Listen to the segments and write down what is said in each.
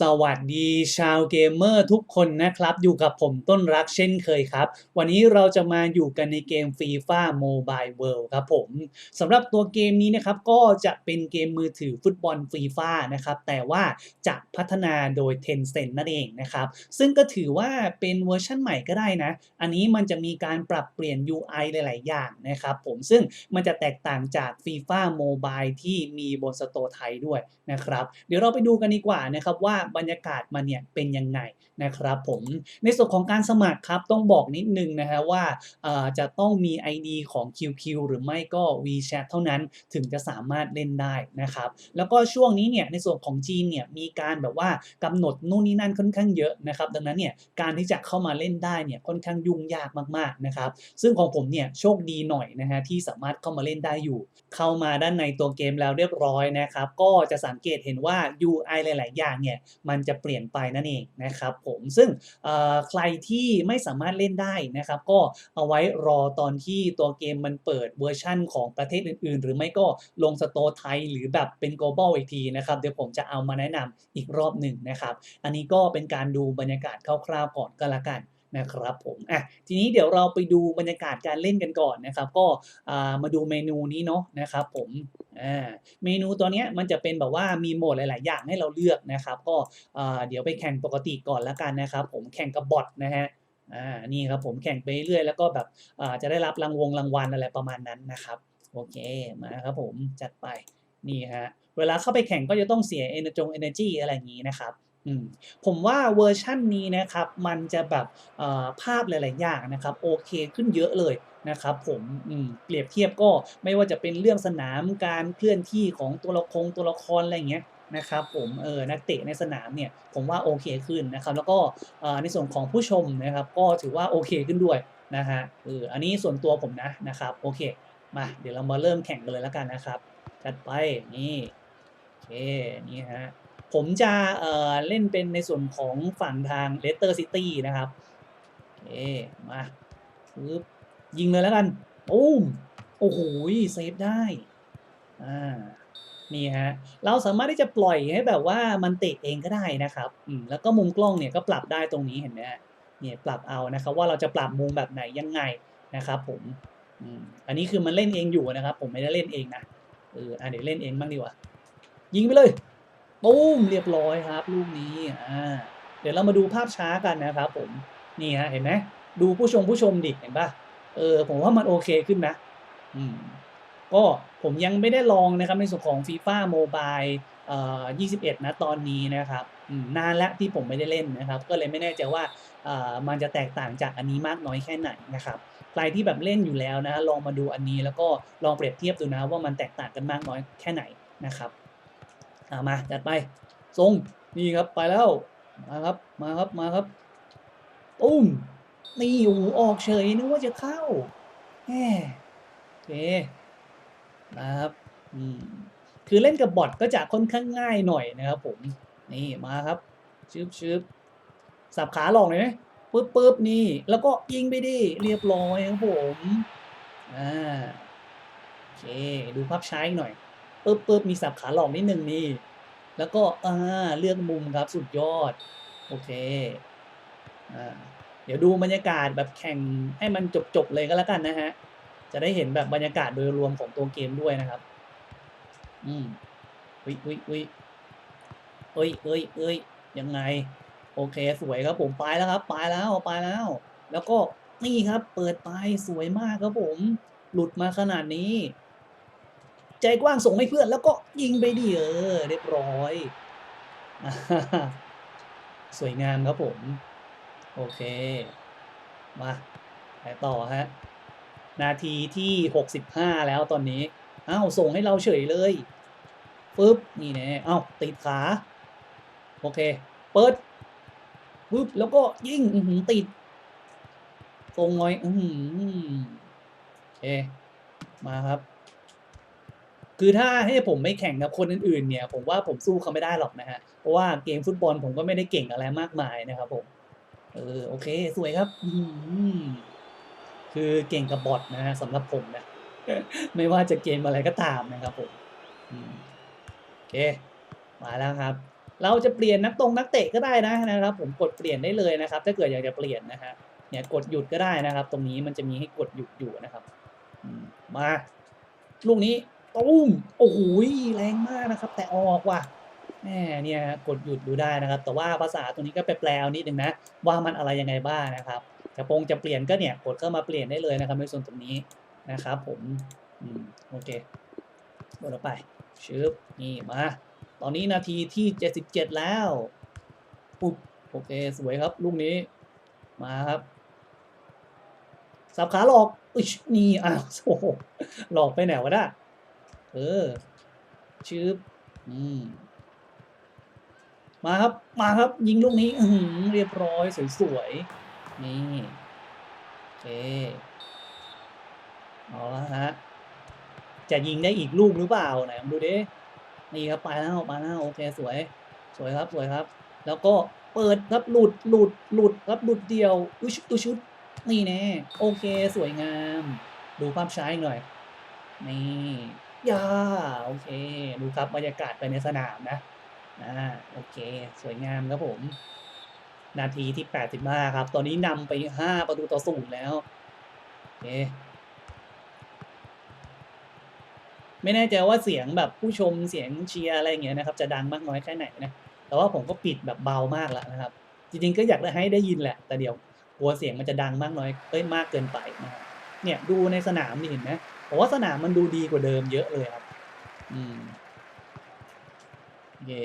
สวัสดีชาวเกมเมอร์ทุกคนนะครับ อยู่กับผมต้นรักเช่นเคยครับ วันนี้เราจะมาอยู่กันในเกม FIFA Mobile World ครับผมสำหรับตัวเกมนี้นะครับ ก็จะเป็นเกมมือถือฟุตบอล FIFA นะครับ แต่ว่าจะพัฒนาโดย Tencent นั่นเองนะครับ ซึ่งก็ถือว่าเป็นเวอร์ชันใหม่ก็ได้นะ อันนี้มันจะมีการปรับเปลี่ยน UI หลาย ๆ อย่างนะครับผมซึ่งมันจะแตกต่างจาก FIFA Mobile ที่มีบนสโตร์ไทยด้วยนะครับ เดี๋ยวเราไปดูกันดีกว่านะครับว่าบรรยากาศมันเนี่ยเป็นยังไงนะครับผมในส่วนของการสมัครครับต้องบอกนิดนึงนะฮะว่าจะต้องมี ID ของ QQ หรือไม่ก็ WeChat เท่านั้นถึงจะสามารถเล่นได้นะครับแล้วก็ช่วงนี้เนี่ยในส่วนของจีนเนี่ยมีการแบบว่ากำหนดนู่นนี่นั่นค่อนข้างเยอะนะครับดังนั้นเนี่ยการที่จะเข้ามาเล่นได้เนี่ยค่อนข้างยุ่งยากมากๆนะครับซึ่งของผมเนี่ยโชคดีหน่อยนะฮะที่สามารถเข้ามาเล่นได้อยู่ เข้ามาด้านในตัวเกมแล้วเรียบร้อยนะครับก็จะสังเกตเห็นว่า UI หลาย ๆ อย่างเนี่ยมันจะเปลี่ยนไปนั่นเองนะครับผมซึ่งใครที่ไม่สามารถเล่นได้นะครับก็เอาไว้รอตอนที่ตัวเกมมันเปิดเวอร์ชั่นของประเทศอื่น ๆ หรือไม่ก็ลงสโตร์ไทย หรือแบบเป็น global อีกทีนะครับเดี๋ยวผมจะเอามาแนะนำอีกรอบหนึ่งนะครับ อันนี้ก็เป็นการดูบรรยากาศคร่าวๆก่อนก็แล้วกัน นะครับผมอะทีนี้เดี๋ยวเราไปดูบรรยากาศการเล่นกันก่อนนะครับ ก็มาดูเมนูนี้เนาะนะครับผมอ่าเมนูตัวเนี้ยมันจะเป็นแบบว่ามีโหมดหลาย ๆ อย่างให้เราเลือกนะครับ ก็เดี๋ยวไปแข่งปกติก่อนล้วกันนะครับ ผมแข่งกับบอทนะฮะอ่านี่ครับผมแข่งไปเรื่อยแล้วก็แบบจะได้รับรางวงรางวัลอะไรประมาณนั้นนะครับโอเคมาครับผมจัดไปนี่ฮะเวลาเข้าไปแข่งก็จะต้องเสีย energy เอเนจีอะไรอย่างนี้นะครับ ผมว่าเวอร์ชั่นนี้นะครับมันจะแบบภาพหลาย ๆ อย่างนะครับโอเคขึ้นเยอะเลยนะครับผมมเปรียบเทียบก็ไม่ว่าจะเป็นเรื่องสนามการเคลื่อนที่ของตัวละครตัวละครอะไรอย่างเงี้ยนะครับผมเออนักเตะในสนามเนี่ยผมว่าโอเคขึ้นนะครับแล้วก็ในส่วนของผู้ชมนะครับก็ถือว่าโอเคขึ้นด้วยนะฮะเอออันนี้ส่วนตัวผมนะนะครับโอเคมาเดี๋ยวเรามาเริ่มแข่งกันเลยแล้วกันนะครับจัดไปนี่โอเคนี่ฮะ ผมจะเอ่อเล่นเป็นในส่วนของฝั่งทางเลสเตอร์ซิตี้นะครับโอเคมาปึ๊บยิงเลยแล้วกันโอ้มโอ้โหเซฟได้อ่านี่ฮะเราสามารถที่จะปล่อยให้แบบว่ามันเตะเองก็ได้นะครับอืมแล้วก็มุมกล้องเนี่ยก็ปรับได้ตรงนี้เห็นไหมเนี่ยปรับเอานะครับว่าเราจะปรับมุมแบบไหนยังไงนะครับผมอืมอันนี้คือมันเล่นเองอยู่นะครับ ผมไม่ได้เล่นเองนะเอออะเดี๋ยวเล่นเองบ้างดีกว่ายิงไปเลย ตูมเรียบร้อยครับลูกนี้อ่าเดี๋ยวเรามาดูภาพช้ากันนะครับผมนี่ฮะเห็นไหมดูผู้ชมผู้ชมดิเห็นปะเออผมว่ามันโอเคขึ้นนะ อืมก็ผมยังไม่ได้ลองนะครับในส่วนของ FIFA Mobile เอ่อ21 นะตอนนี้นะครับนานแล้วที่ผมไม่ได้เล่นนะครับ ก็เลยไม่แน่ใจว่าเอ่อมันจะแตกต่างจากอันนี้มากน้อยแค่ไหนนะครับใครที่แบบเล่นอยู่แล้วนะ ลองมาดูอันนี้แล้วก็ลองเปรียบเทียบดูนะว่ามันแตกต่างกันมากน้อยแค่ไหนนะครับ อามาจัดไปทรงนี่ครับไปแล้วมาครับมาครับมาครับตุ้มนี่โอ้โหออกเฉยนึกว่าจะเข้าแหมโอเคนะครับอืมคือเล่นกับบอทก็จะค่อนข้างง่ายหน่อยนะครับผมนี่มาครับชึบชึบสับขาหลอกเลยไหมปึ๊บปึ๊บนี่ แล้วก็ยิงไปดิเรียบร้อยครับผมอ่าโอเค ดูภาพช้าอีกหน่อย ปึ๊บปึ๊บมีสับขาหลอกนิดนึงนี่ แล้วก็อ่าเลือกมุมครับสุดยอด โอเคอ่าเดี๋ยวดูบรรยากาศแบบแข่งให้มันจบๆเลยก็แล้วกันนะฮะ จะได้เห็นแบบบรรยากาศโดยรวมของตัวเกมด้วยนะครับ อืมอุ้ยอุ้ยอุ้ยเอ้ยเอ้ยเอ้ยยังไง โอเคสวยครับผมไปแล้วครับ ไปแล้วไปแล้ว แล้วก็นี่ครับ เปิดไปสวยมากครับผม หลุดมาขนาดนี้ ใจกว้างส่งให้เพื่อน แล้วก็ยิงไปดิเออเรียบร้อย สวยงามครับผม โอเค มาไปต่อฮะ นาทีที่หกสิบห้าแล้วตอนนี้ อ้าวส่งให้เราเฉยเลยปึ๊บนี่แน่อ้าวติดขา โอเค เปิดปึ๊บแล้วก็ยิงอืติดตรงน้อย อือหือโอเค มาครับ คือถ้าให้ผมไม่แข่งกับคนอื่นๆ เนี่ย ผมว่าผมสู้เขาไม่ได้หรอกนะฮะ เพราะว่าเกมฟุตบอลผมก็ไม่ได้เก่งอะไรมากมายนะครับผม เออโอเค สวยครับอืคือเก่งกับบอทนะฮะสำหรับผมนะ ไม่ว่าจะเกมอะไรก็ตามนะครับผมโอเค มาแล้วครับ เราจะเปลี่ยนนักตรงนักเตะก็ได้นะนะครับ ผมกดเปลี่ยนได้เลยนะครับ ถ้าเกิดอยากจะเปลี่ยนนะฮะ เนี่ยกดหยุดก็ได้นะครับ ตรงนี้มันจะมีให้กดหยุดอยู่นะครับ มา ลูกนี้ ตุ้มโอ้โหแรงมากนะครับ แต่ออกว่ะแหมเนี่ยกดหยุดดูได้นะครับ แต่ว่าภาษาตัวนี้ก็ไปแปลนิดนึงนะ ว่ามันอะไรยังไงบ้างนะครับจะปงจะเปลี่ยนก็เนี่ยกดเข้ามาเปลี่ยนได้เลยนะครับในส่วนตรงนี้นะครับผมอืมโอเคกดออกไปชึบนี่มาตอนนี้นาทีที่ 77 แล้วปุ๊บโอเคสวยครับลูกนี้มาครับสับขาหลอกอุ๊ยนี่อ้าวโอ้โหหลอกไปไหนวะน่ะ เออชืบอืมมาครับ มาครับ ยิงลูกนี้ อืเรียบร้อย สวยๆ นี่โอเคเอาละฮะ จะยิงได้อีกลูกหรือเปล่าไหนดูดิ นี่ครับไปแล้วไปแล้วโอเคสวย สวยครับ สวยครับ แล้วก็เปิดครับ หลุด หลุด หลุดครับ หลุดเดียว อุชุดอุชุด นี่แน่ โอเค สวยงาม ดูภาพช้าอีกหน่อย นี่ ยาโอเค ดูครับบรรยากาศไปในสนามนะอ่าโอเค สวยงามครับผม นาทีที่85ครับ ตอนนี้นำไป5ประตูต่อศูนย์แล้วโอเคไม่แน่ใจว่าเสียงแบบผู้ชมเสียงเชียร์อะไรอย่างเงี้ยนะครับ จะดังมากน้อยแค่ไหนนะแต่ว่าผมก็ปิดแบบเบามากแล้วนะครับ จริงๆก็อยากให้ได้ยินแหละ แต่เดี๋ยวกลัวเสียงมันจะดังมากน้อยเอ้ยมากเกินไปนะครับเนี่ยดูในสนามนี่เห็นไหม ผมว่าสนามมันดูดีกว่าเดิมเยอะเลยครับ อืมเย่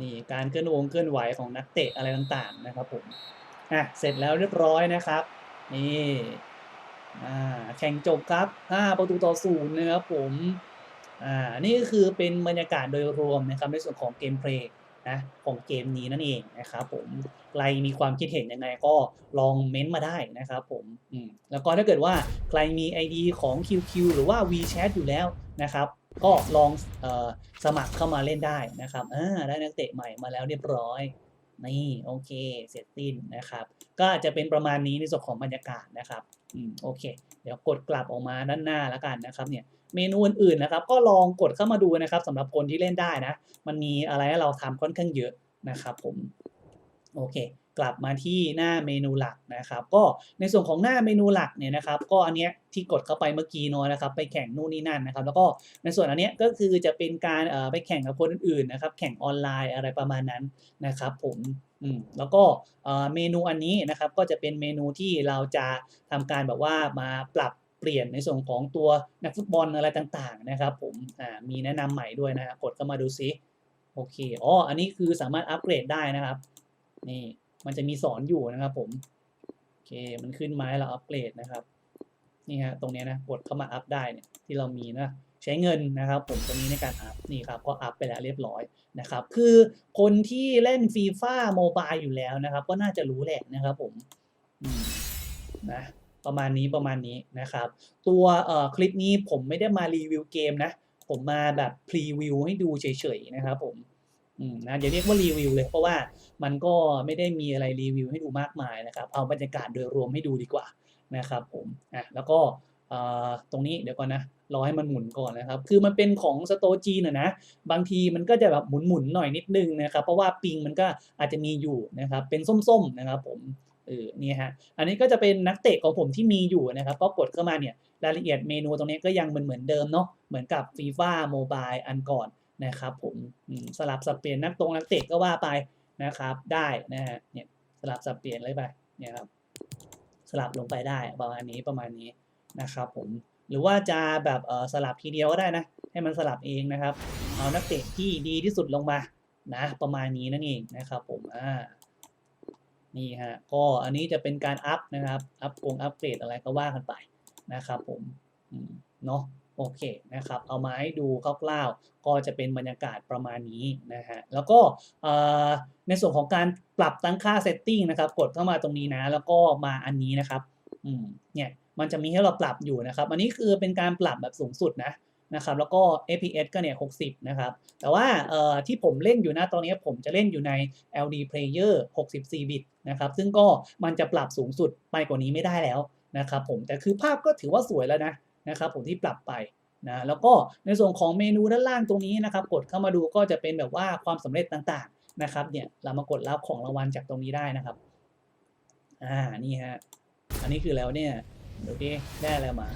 นี่การเคลื่อนวงเคลื่อนไหวของนักเตะอะไรต่างๆนะครับผมอะเสร็จแล้วเรียบร้อยนะครับ นี่อ่าแข่งจบครับ5ประตูต่อศูนย์นะครับผมอ่านี่ก็คือเป็นบรรยากาศโดยรวมนะครับในส่วนของเกมเพลย์ นะของเกมนี้นั่นเองนะครับผมใครมีความคิดเห็นยังไงก็ลองเม้นต์มาได้นะครับผมอืมแล้วก็ถ้าเกิดว่าใครมี ID ของ QQ หรือว่า WeChat อยู่แล้วนะครับก็ลองออสมัครเข้ามาเล่นได้นะครับอ่าได้นักเตะใหม่มาแล้วเรียบร้อยนี่โอเคเสร็จสิ้นนะครับ ก็จะเป็นประมาณนี้ในส่วนของบรรยากาศนะครับอืมโอเค เดี๋ยวกดกลับออกมาด้านหน้าแล้วกันนะครับเนี่ยเมนูอื่นๆนะครับ ก็ลองกดเข้ามาดูนะครับสำหรับคนที่เล่นได้นะ มันมีอะไรให้เราทำค่อนข้างเยอะนะครับผมโอเคกลับมาที่หน้าเมนูหลักนะครับ ก็ในส่วนของหน้าเมนูหลักเนี่ยนะครับ ก็อันเนี้ยที่กดเข้าไปเมื่อกี้เนาะนะครับ ไปแข่งนู่นนี่นั่นนะครับ แล้วก็ในส่วนอันเนี้ยก็คือจะเป็นการเอ่อไปแข่งกับคนอื่นๆนะครับ แข่งออนไลน์อะไรประมาณนั้นนะครับ ผมอืมแล้วก็เอ่อเมนูอันนี้นะครับ ก็จะเป็นเมนูที่เราจะทำการแบบว่ามาปรับ ลี่ยนในส่วนของตัวนักฟุตบอลอะไรต่างๆนะครับผมมีแนะนำใหม่ด้วยนะกดเข้ามาดูซิโอเคอ๋ออันนี้คือสามารถอัปเกรดได้นะครับนี่มันจะมีสอนอยู่นะครับผมโอเคมันขึ้นมาให้เราอัปเกรดนะครับนี่ฮะตรงนี้นะกดเข้ามาอัพได้เนี่ยที่เรามีนะใช้เงินนะครับ ผมตรงนี้ในการอัพนี่ครับก็อัพไปแล้วเรียบร้อยนะครับ คือคนที่เล่นฟีฟ่าโมบายอยู่แล้วนะครับ ก็น่าจะรู้แหละนะครับผมนะ ประมาณนี้ประมาณนี้นะครับ ตัวคลิปนี้ผมไม่ได้มารีวิวเกมนะ ผมมาแบบพรีวิวให้ดูเฉยๆนะครับผมอืมนะอย่าเรียกว่ารีวิวเลยเพราะว่ามันก็ไม่ได้มีอะไรรีวิวให้ดูมากมายนะครับ เอาบรรยากาศโดยรวมให้ดูดีกว่านะครับผมอะแล้วก็ตรงนี้เดี๋ยวก่อนนะรอให้มันหมุนก่อนนะครับ คือมันเป็นของสโตจีนะนะ บางทีมันก็จะแบบหมุนๆหน่อยนิดนึงนะครับ เพราะว่าปิงมันก็อาจจะมีอยู่นะครับ เป็นส้มๆนะครับผม เออนี่ฮะอันนี้ก็จะเป็นนักเตะของผมที่มีอยู่นะครับก็กดเข้ามาเนี่ยรายละเอียดเมนูตรงนี้ก็ยังเหมือนเหมือนเดิมเนาะเหมือนกับ FIFA Mobile อันก่อนนะครับผมอืมสลับสับเปลี่ยนนักตรงนักเตะก็ว่าไปนะครับได้นะฮะเนี่ยสลับสับเปลี่ยนเลยไปเนี่ยครับสลับลงไปได้ประมาณนี้ประมาณนี้นะครับผมหรือว่าจะแบบเออสลับทีเดียวก็ได้นะ ให้มันสลับเองนะครับ เอานักเตะที่ดีที่สุดลงมานะประมาณนี้นั่นเองนะครับผมอ่า นี่ฮะก็อันนี้จะเป็นการอัพนะครับอัพกงอัปเกรดอะไรก็ว่ากันไปนะครับผมเนาะโอเคนะครับเอามาให้ดูคร่าวๆก็จะเป็นบรรยากาศประมาณนี้นะฮะแล้วก็ในส่วนของการปรับตั้งค่าเซตติ้งนะครับกดเข้ามาตรงนี้นะ แล้วก็มาอันนี้นะครับเนี่ยมันจะมีให้เราปรับอยู่นะครับ อันนี้คือเป็นการปรับแบบสูงสุดนะ นะครับแล้วก็ FPS ก็เนี่ย60 นะครับ แต่ว่าที่ผมเล่นอยู่นะตอนนี้ผมจะเล่นอยู่ใน LD Player 64 บิตนะครับ ซึ่งก็มันจะปรับสูงสุดไปกว่านี้ไม่ได้แล้วนะครับผมแต่คือภาพก็ถือว่าสวยแล้วนะนะครับผมที่ปรับไปนะแล้วก็ในส่วนของเมนูด้านล่างตรงนี้นะครับ กดเข้ามาดูก็จะเป็นแบบว่าความสำเร็จต่างๆนะครับเนี่ยเรามากดรับของรางวัลจากตรงนี้ได้นะครับอ่านี่ฮะอันนี้คือแล้วเนี่ยเดี๋ยวดิได้อะไรมา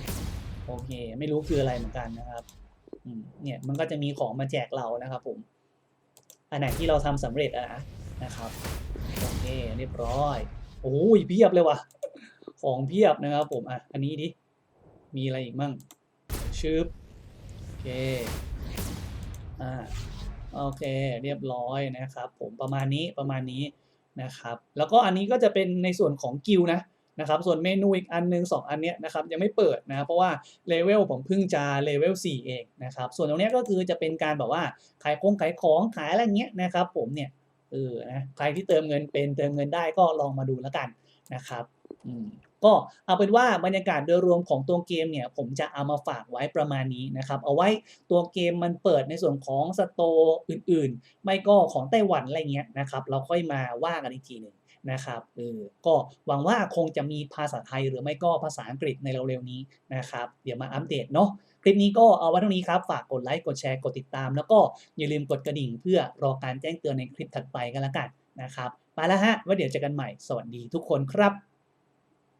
โอเค ไม่รู้คืออะไรเหมือนกันนะครับเนี่ยมันก็จะมีของมาแจกเรานะครับผม อันไหนที่เราทำสำเร็จอะนะนะครับโอเคเรียบร้อยโอ้ยเพียบเลยว่ะ ของเพียบนะครับ ผมอะอันนี้ดิมีอะไรอีกมั่งชึบโอเคอ่าโอเค เรียบร้อยนะครับ ผมประมาณนี้ประมาณนี้นะครับ แล้วก็อันนี้ก็จะเป็นในส่วนของกิลนะ นะครับส่วนเมนูอีกอันหนึงสองอันเนี้ยนะครับยังไม่เปิดนะครับเพราะว่าเลเวลผมเพิ่งจะเลเวล4เองนะครับส่วนตรงนี้ก็คือจะเป็นการแบบว่าขายของขายของขายอะไรเงี้ยนะครับผมเนี่ยเออนะใครที่เติมเงินเป็นเติมเงินได้ก็ลองมาดูแล้วกันนะครับอืม ก็เอาเป็นว่าบรรยากาศโดยรวมของตัวเกมเนี่ยผมจะเอามาฝากไว้ประมาณนี้นะครับ เอาไว้ตัวเกมมันเปิดในส่วนของสโตร์อื่นๆ ไม่ก็ของไต้หวันอะไรเงี้ยนะครับเราค่อยมาว่ากันอีกทีหนึ่งนะครับเออก็หวังว่าคงจะมีภาษาไทยหรือไม่ก็ภาษาอังกฤษในเร็วๆนี้นะครับ เดี๋ยวมาอัปเดตเนาะคลิปนี้ก็เอาไว้เท่านี้ครับ ฝากกดไลค์ กดแชร์ กดติดตาม แล้วก็อย่าลืมกดกระดิ่งเพื่อรอการแจ้งเตือนในคลิปถัดไปกันละกันนะครับ ไปแล้วฮะ ว่าเดี๋ยวเจอกันใหม่ สวัสดีทุกคนครับ